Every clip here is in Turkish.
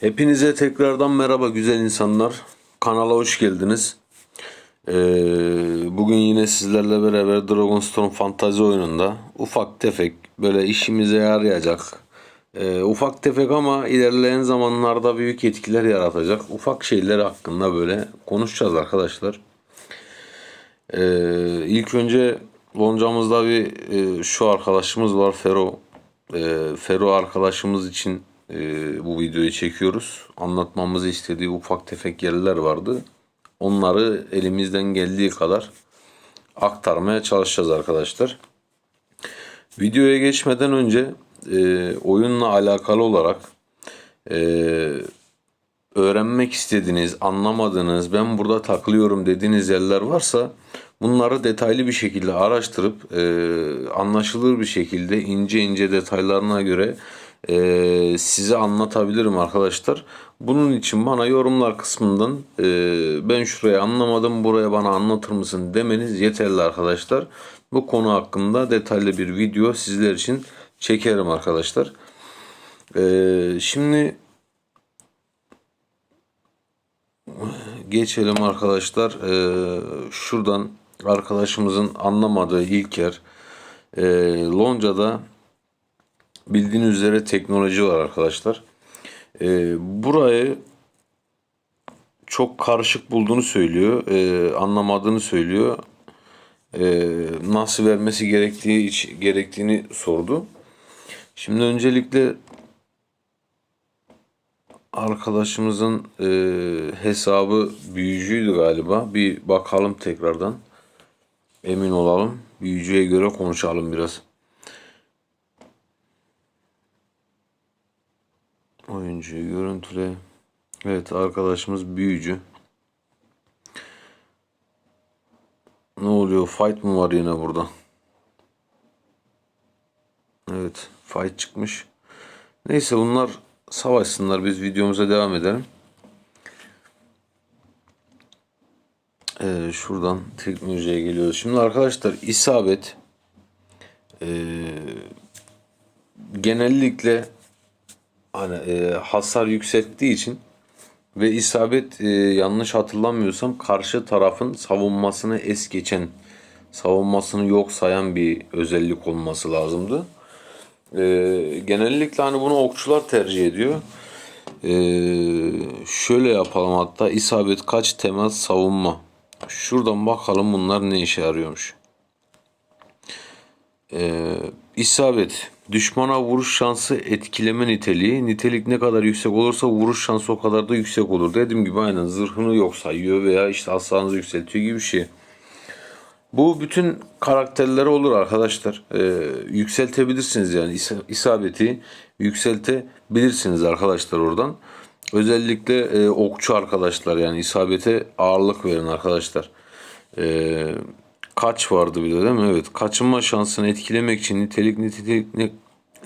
Hepinize tekrardan merhaba güzel insanlar. Kanala hoş geldiniz. Ee, bugün yine sizlerle beraber Dragonstorm fantazi oyununda ufak tefek böyle işimize yarayacak. ee, ufak tefek ama ilerleyen zamanlarda büyük etkiler yaratacak. Ufak şeyler hakkında böyle konuşacağız arkadaşlar. Ee, ilk önce loncamızda bir e, şu arkadaşımız var Fero. Ee, Fero arkadaşımız için e, bu videoyu çekiyoruz. Anlatmamızı istediği ufak tefek yerler vardı. Onları elimizden geldiği kadar aktarmaya çalışacağız arkadaşlar. Videoya geçmeden önce e, oyunla alakalı olarak e, öğrenmek istediğiniz, anlamadığınız, ben burada takılıyorum dediğiniz yerler varsa bunları detaylı bir şekilde araştırıp e, anlaşılır bir şekilde ince ince detaylarına göre e, size anlatabilirim arkadaşlar. Bunun için bana yorumlar kısmından e, ben şurayı anlamadım buraya bana anlatır mısın demeniz yeterli arkadaşlar. Bu konu hakkında detaylı bir video sizler için çekerim arkadaşlar. E, şimdi geçelim arkadaşlar. Ee, şuradan arkadaşımızın anlamadığı ilk yer ee, Lonca'da bildiğiniz üzere teknoloji var arkadaşlar. Ee, burayı çok karışık bulduğunu söylüyor. Ee, anlamadığını söylüyor. Ee, nasıl vermesi gerektiği iç- gerektiğini sordu. Şimdi öncelikle Arkadaşımızın e, hesabı büyücüydü galiba. Bir bakalım tekrardan. Emin olalım. Büyücüye göre konuşalım biraz. Oyuncuyu görüntüle. Evet arkadaşımız büyücü. Ne oluyor? Fight mı var yine burada? Evet. Fight çıkmış. Neyse bunlar savaşsınlar. Biz videomuza devam edelim. Ee, şuradan teknolojiye geliyoruz. Şimdi arkadaşlar isabet ee, genellikle hani e, hasar yükselttiği için ve isabet e, yanlış hatırlamıyorsam karşı tarafın savunmasını es geçen savunmasını yok sayan bir özellik olması lazımdı. Ee, genellikle hani bunu okçular tercih ediyor. Ee, şöyle yapalım hatta isabet kaç temel savunma. Şuradan bakalım bunlar ne işe yarıyormuş. Ee, isabet düşmana vuruş şansı etkileme niteliği. Nitelik ne kadar yüksek olursa vuruş şansı o kadar da yüksek olur. Dediğim gibi aynen zırhını yok sayıyor veya işte hasarınızı yükseltiyor gibi bir şey. Bu bütün karakterlere olur arkadaşlar. Ee, yükseltebilirsiniz yani İsa- isabeti yükseltebilirsiniz arkadaşlar oradan. Özellikle e, okçu arkadaşlar yani isabete ağırlık verin arkadaşlar. Ee, kaç vardı bir de değil mi? Evet. Kaçınma şansını etkilemek için nitelik nitelik ne,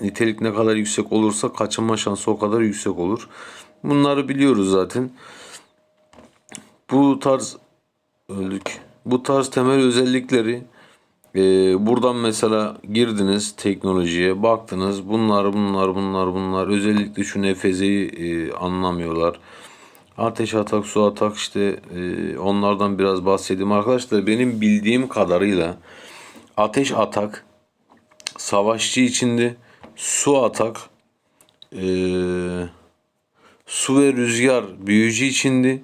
nitelik ne kadar yüksek olursa kaçınma şansı o kadar yüksek olur. Bunları biliyoruz zaten. Bu tarz öldük. Bu tarz temel özellikleri e, buradan mesela girdiniz teknolojiye baktınız bunlar bunlar bunlar bunlar özellikle şu nefezeyi e, anlamıyorlar. Ateş atak, su atak işte e, onlardan biraz bahsedeyim arkadaşlar. Benim bildiğim kadarıyla ateş atak savaşçı içinde su atak e, su ve rüzgar büyücü içindi.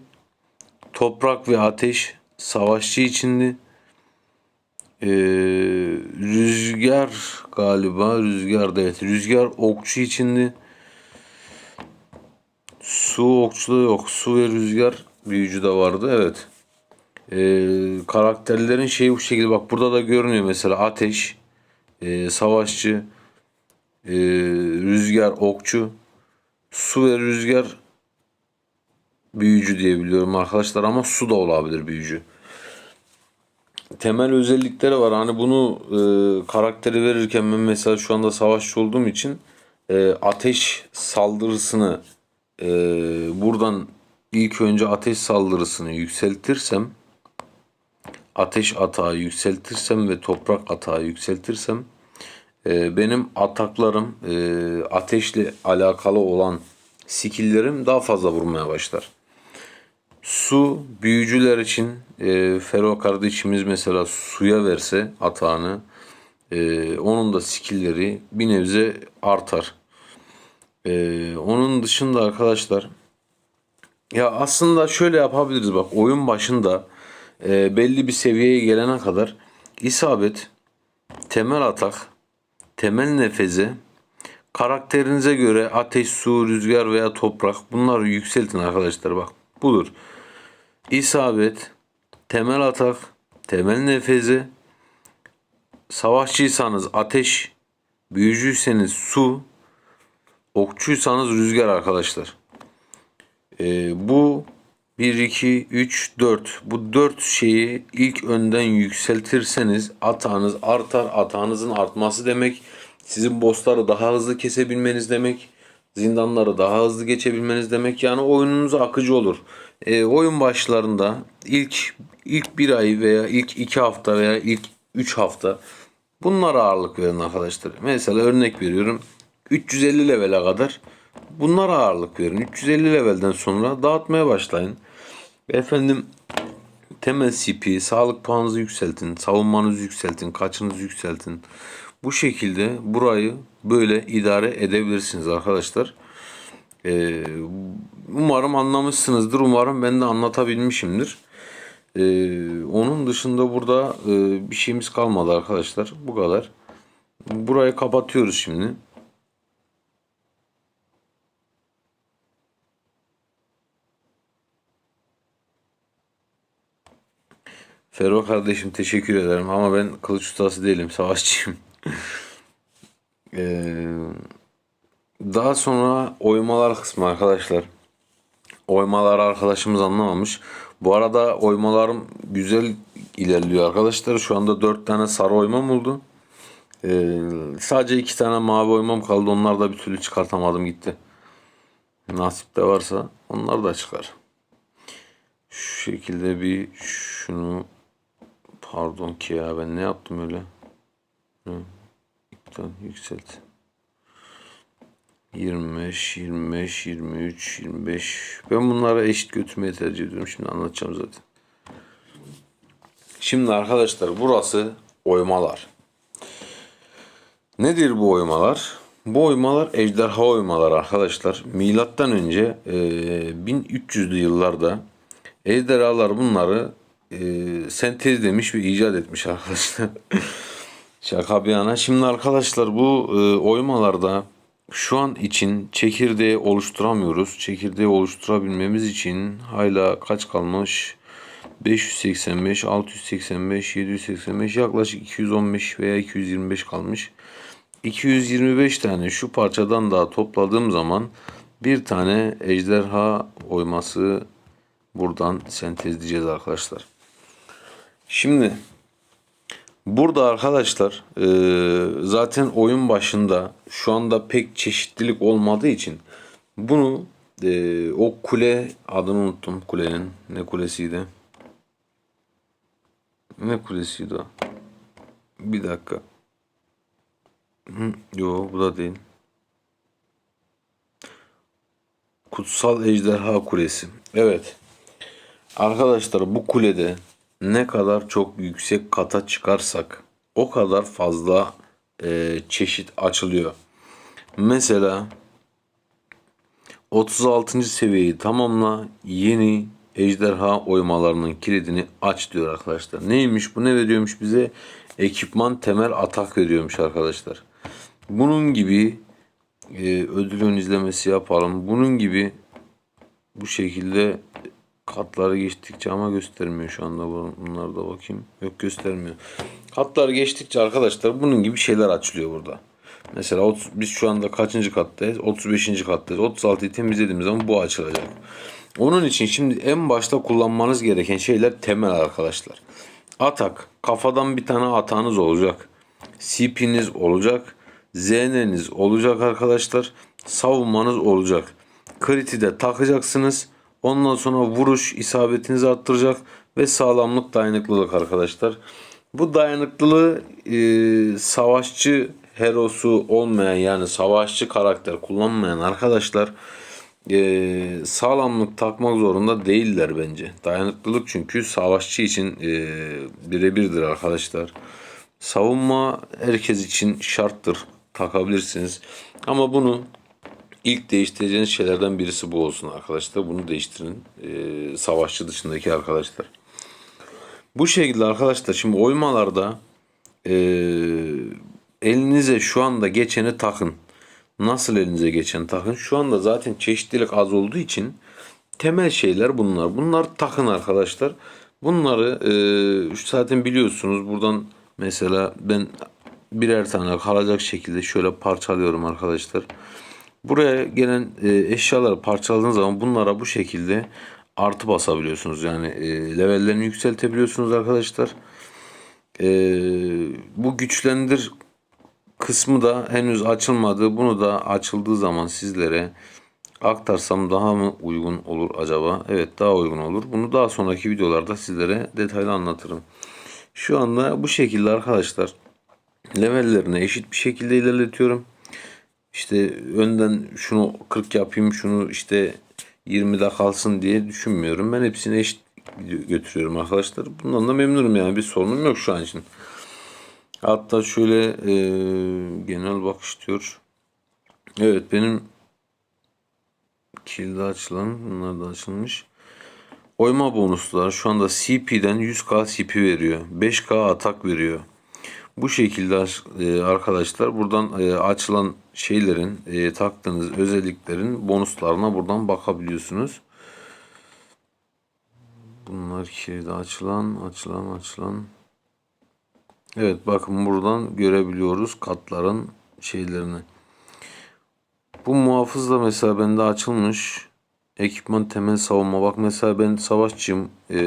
Toprak ve ateş savaşçı içindi. Ee, rüzgar galiba rüzgar da evet rüzgar okçu içindi. Su okçuluğu yok. Su ve rüzgar büyücü de vardı evet. Ee, karakterlerin şeyi bu şekilde bak burada da görünüyor mesela ateş, e, savaşçı, e, rüzgar okçu, su ve rüzgar büyücü diye biliyorum arkadaşlar ama su da olabilir büyücü. Temel özellikleri var. Hani bunu e, karakteri verirken ben mesela şu anda savaşçı olduğum için e, ateş saldırısını e, buradan ilk önce ateş saldırısını yükseltirsem ateş atağı yükseltirsem ve toprak atağı yükseltirsem e, benim ataklarım e, ateşle alakalı olan skilllerim daha fazla vurmaya başlar. Su büyücüler için e, Fero kardeşimiz mesela suya verse atağını e, onun da skillleri bir nebze artar. E, onun dışında arkadaşlar ya aslında şöyle yapabiliriz bak oyun başında e, belli bir seviyeye gelene kadar isabet, temel atak, temel nefeze, karakterinize göre ateş, su, rüzgar veya toprak bunları yükseltin arkadaşlar bak budur. İsabet, temel atak, temel nefeze, savaşçıysanız ateş, büyücüyseniz su, okçuysanız rüzgar arkadaşlar. Ee, bu 1, 2, 3, 4. Bu 4 şeyi ilk önden yükseltirseniz atağınız artar. Atağınızın artması demek sizin bossları daha hızlı kesebilmeniz demek. Zindanları daha hızlı geçebilmeniz demek. Yani oyununuz akıcı olur. Ee, oyun başlarında ilk ilk bir ay veya ilk iki hafta veya ilk 3 hafta bunlara ağırlık verin arkadaşlar. Mesela örnek veriyorum 350 levele kadar bunlara ağırlık verin. 350 levelden sonra dağıtmaya başlayın. Efendim temel CP, sağlık puanınızı yükseltin, savunmanızı yükseltin, kaçınızı yükseltin. Bu şekilde burayı böyle idare edebilirsiniz arkadaşlar. Ee, umarım anlamışsınızdır. Umarım ben de anlatabilmişimdir. Ee, onun dışında burada e, bir şeyimiz kalmadı arkadaşlar. Bu kadar. Burayı kapatıyoruz şimdi. Ferro kardeşim teşekkür ederim ama ben kılıç ustası değilim, savaşçıyım. Ee, daha sonra oymalar kısmı arkadaşlar. Oymalar arkadaşımız anlamamış. Bu arada oymalarım güzel ilerliyor arkadaşlar. Şu anda 4 tane sarı oymam oldu. Ee, sadece 2 tane mavi oymam kaldı. Onlar da bir türlü çıkartamadım gitti. Nasip de varsa onlar da çıkar. Şu şekilde bir şunu Pardon ki ya ben ne yaptım öyle? İptal yükselt. 25, 25, 23, 25. Ben bunlara eşit götürmeyi tercih ediyorum. Şimdi anlatacağım zaten. Şimdi arkadaşlar burası oymalar. Nedir bu oymalar? Bu oymalar ejderha oymalar arkadaşlar. Milattan önce e, 1300'lü yıllarda ejderhalar bunları e, sentezlemiş ve icat etmiş arkadaşlar. Şaka bir yana. Şimdi arkadaşlar bu e, oymalarda şu an için çekirdeği oluşturamıyoruz. Çekirdeği oluşturabilmemiz için hala kaç kalmış? 585, 685, 785 yaklaşık 215 veya 225 kalmış. 225 tane şu parçadan daha topladığım zaman bir tane ejderha oyması buradan sentezleyeceğiz arkadaşlar. Şimdi burada arkadaşlar e, zaten oyun başında şu anda pek çeşitlilik olmadığı için bunu e, o kule adını unuttum kulenin ne kulesiydi? Ne kulesiydi o? Bir dakika. Hı, yo bu da değil. Kutsal Ejderha Kulesi. Evet. Arkadaşlar bu kulede ne kadar çok yüksek kata çıkarsak o kadar fazla e, çeşit açılıyor. Mesela 36. seviyeyi tamamla yeni ejderha oymalarının kilidini aç diyor arkadaşlar. Neymiş bu ne veriyormuş bize? Ekipman temel atak veriyormuş arkadaşlar. Bunun gibi e, ödül izlemesi yapalım. Bunun gibi bu şekilde Katları geçtikçe ama göstermiyor şu anda bunlar da bakayım. Yok göstermiyor. Katlar geçtikçe arkadaşlar bunun gibi şeyler açılıyor burada. Mesela 30, biz şu anda kaçıncı kattayız? 35. kattayız. 36'yı temizlediğimiz zaman bu açılacak. Onun için şimdi en başta kullanmanız gereken şeyler temel arkadaşlar. Atak. Kafadan bir tane atağınız olacak. CP'niz olacak. ZN'niz olacak arkadaşlar. Savunmanız olacak. Kriti de takacaksınız. Ondan sonra vuruş isabetinizi arttıracak ve sağlamlık dayanıklılık arkadaşlar. Bu dayanıklılığı e, savaşçı herosu olmayan yani savaşçı karakter kullanmayan arkadaşlar e, sağlamlık takmak zorunda değiller bence. Dayanıklılık çünkü savaşçı için e, birebirdir arkadaşlar. Savunma herkes için şarttır. Takabilirsiniz. Ama bunu ilk değiştireceğiniz şeylerden birisi bu olsun arkadaşlar. Bunu değiştirin. E, savaşçı dışındaki arkadaşlar. Bu şekilde arkadaşlar şimdi oymalarda e, elinize şu anda geçeni takın. Nasıl elinize geçeni takın? Şu anda zaten çeşitlilik az olduğu için temel şeyler bunlar. Bunlar takın arkadaşlar. Bunları e, zaten biliyorsunuz buradan mesela ben birer tane kalacak şekilde şöyle parçalıyorum arkadaşlar. Buraya gelen e, eşyaları parçaladığınız zaman bunlara bu şekilde artı basabiliyorsunuz. Yani e, levellerini yükseltebiliyorsunuz arkadaşlar. E, bu güçlendir kısmı da henüz açılmadı. Bunu da açıldığı zaman sizlere aktarsam daha mı uygun olur acaba? Evet daha uygun olur. Bunu daha sonraki videolarda sizlere detaylı anlatırım. Şu anda bu şekilde arkadaşlar levellerine eşit bir şekilde ilerletiyorum. İşte önden şunu 40 yapayım şunu işte 20'de kalsın diye düşünmüyorum. Ben hepsini eşit götürüyorum arkadaşlar. Bundan da memnunum yani bir sorunum yok şu an için. Hatta şöyle e, genel bakış diyor. Evet benim kilde açılan bunlar da açılmış. Oyma bonuslar şu anda CP'den 100k CP veriyor. 5k atak veriyor. Bu şekilde e, arkadaşlar buradan e, açılan şeylerin e, taktığınız özelliklerin bonuslarına buradan bakabiliyorsunuz. Bunlar kilide açılan açılan açılan. Evet bakın buradan görebiliyoruz katların şeylerini. Bu muhafız da mesela bende açılmış. Ekipman temel savunma. Bak mesela ben savaşçıyım. Ee,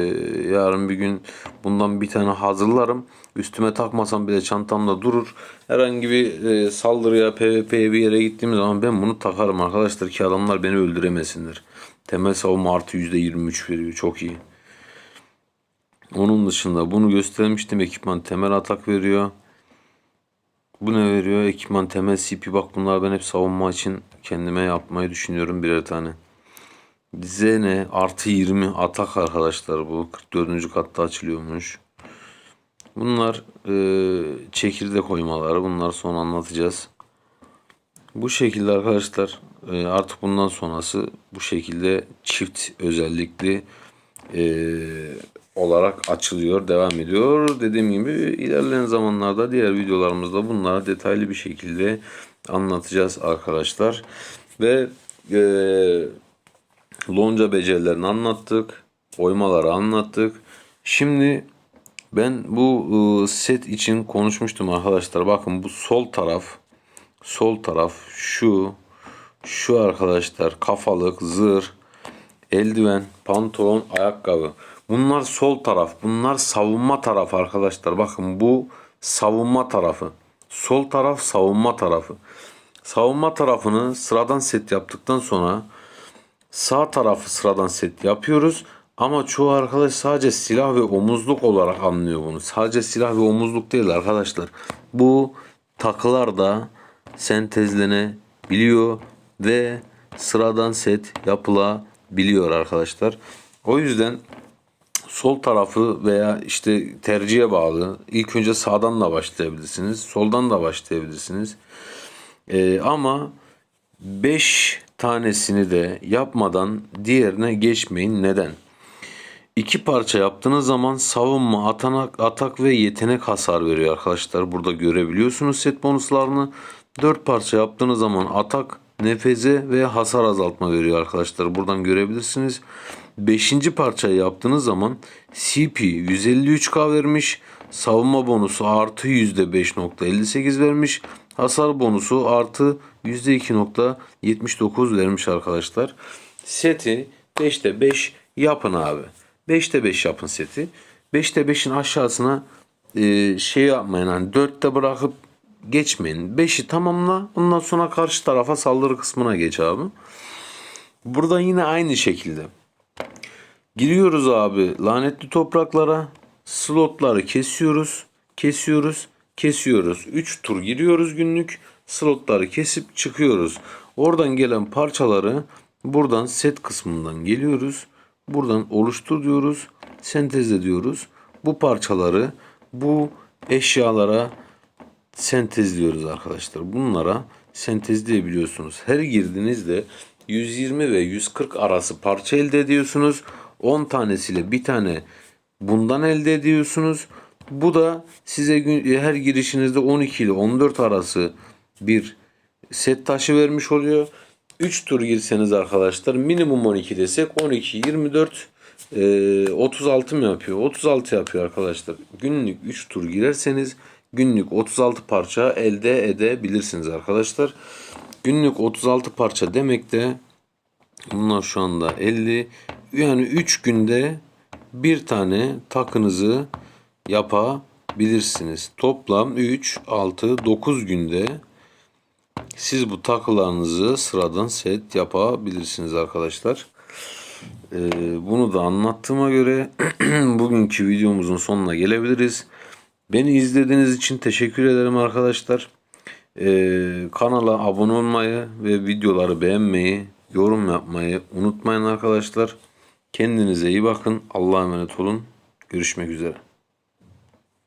yarın bir gün bundan bir tane hazırlarım. Üstüme takmasam bile çantamda durur. Herhangi bir e, saldırıya, PvP'ye bir yere gittiğim zaman ben bunu takarım arkadaşlar ki adamlar beni öldüremesinler. Temel savunma artı %23 veriyor. Çok iyi. Onun dışında bunu göstermiştim. Ekipman temel atak veriyor. Bu ne veriyor? Ekipman temel CP. Bak bunlar ben hep savunma için kendime yapmayı düşünüyorum birer tane. Zene artı 20 atak arkadaşlar bu. 44. katta açılıyormuş. Bunlar e, çekirdek koymaları. Bunları sonra anlatacağız. Bu şekilde arkadaşlar e, artık bundan sonrası bu şekilde çift özellikli e, olarak açılıyor, devam ediyor. Dediğim gibi ilerleyen zamanlarda diğer videolarımızda bunlara detaylı bir şekilde anlatacağız arkadaşlar. Ve e, lonca becerilerini anlattık. Oymaları anlattık. Şimdi ben bu e, set için konuşmuştum arkadaşlar. Bakın bu sol taraf sol taraf şu şu arkadaşlar kafalık, zırh, eldiven, pantolon, ayakkabı. Bunlar sol taraf. Bunlar savunma tarafı arkadaşlar. Bakın bu savunma tarafı. Sol taraf savunma tarafı. Savunma tarafını sıradan set yaptıktan sonra sağ tarafı sıradan set yapıyoruz. Ama çoğu arkadaş sadece silah ve omuzluk olarak anlıyor bunu. Sadece silah ve omuzluk değil arkadaşlar. Bu takılar da sentezlenebiliyor ve sıradan set yapılabiliyor arkadaşlar. O yüzden sol tarafı veya işte tercihe bağlı. İlk önce sağdan da başlayabilirsiniz. Soldan da başlayabilirsiniz. Ee, ama 5 tanesini de yapmadan diğerine geçmeyin. Neden? İki parça yaptığınız zaman savunma, atanak, atak ve yetenek hasar veriyor arkadaşlar. Burada görebiliyorsunuz set bonuslarını. Dört parça yaptığınız zaman atak, nefeze ve hasar azaltma veriyor arkadaşlar. Buradan görebilirsiniz. Beşinci parçayı yaptığınız zaman CP 153k vermiş. Savunma bonusu artı %5.58 vermiş. Hasar bonusu artı %2.79 vermiş arkadaşlar. Seti 5'te 5 yapın abi. 5'te 5 yapın seti. 5'te 5'in aşağısına e, şey yapmayın. Hani 4'te bırakıp geçmeyin. 5'i tamamla. Ondan sonra karşı tarafa saldırı kısmına geç abi. Burada yine aynı şekilde. Giriyoruz abi lanetli topraklara. Slotları kesiyoruz. Kesiyoruz. Kesiyoruz. 3 tur giriyoruz günlük. Slotları kesip çıkıyoruz. Oradan gelen parçaları Buradan set kısmından geliyoruz. Buradan oluştur diyoruz. Sentezle diyoruz. Bu parçaları bu eşyalara sentezliyoruz arkadaşlar. Bunlara sentezleyebiliyorsunuz. Her girdiğinizde 120 ve 140 arası parça elde ediyorsunuz. 10 tanesiyle bir tane bundan elde ediyorsunuz. Bu da size her girişinizde 12 ile 14 arası bir set taşı vermiş oluyor. 3 tur girseniz arkadaşlar minimum 12 desek 12 24 e, 36 mı yapıyor? 36 yapıyor arkadaşlar. Günlük 3 tur girerseniz günlük 36 parça elde edebilirsiniz arkadaşlar. Günlük 36 parça demek de bunlar şu anda 50 yani 3 günde bir tane takınızı yapabilirsiniz. Toplam 3, 6, 9 günde siz bu takılarınızı sıradan set yapabilirsiniz arkadaşlar. Ee, bunu da anlattığıma göre bugünkü videomuzun sonuna gelebiliriz. Beni izlediğiniz için teşekkür ederim arkadaşlar. Ee, kanala abone olmayı ve videoları beğenmeyi, yorum yapmayı unutmayın arkadaşlar. Kendinize iyi bakın. Allah'a emanet olun. Görüşmek üzere.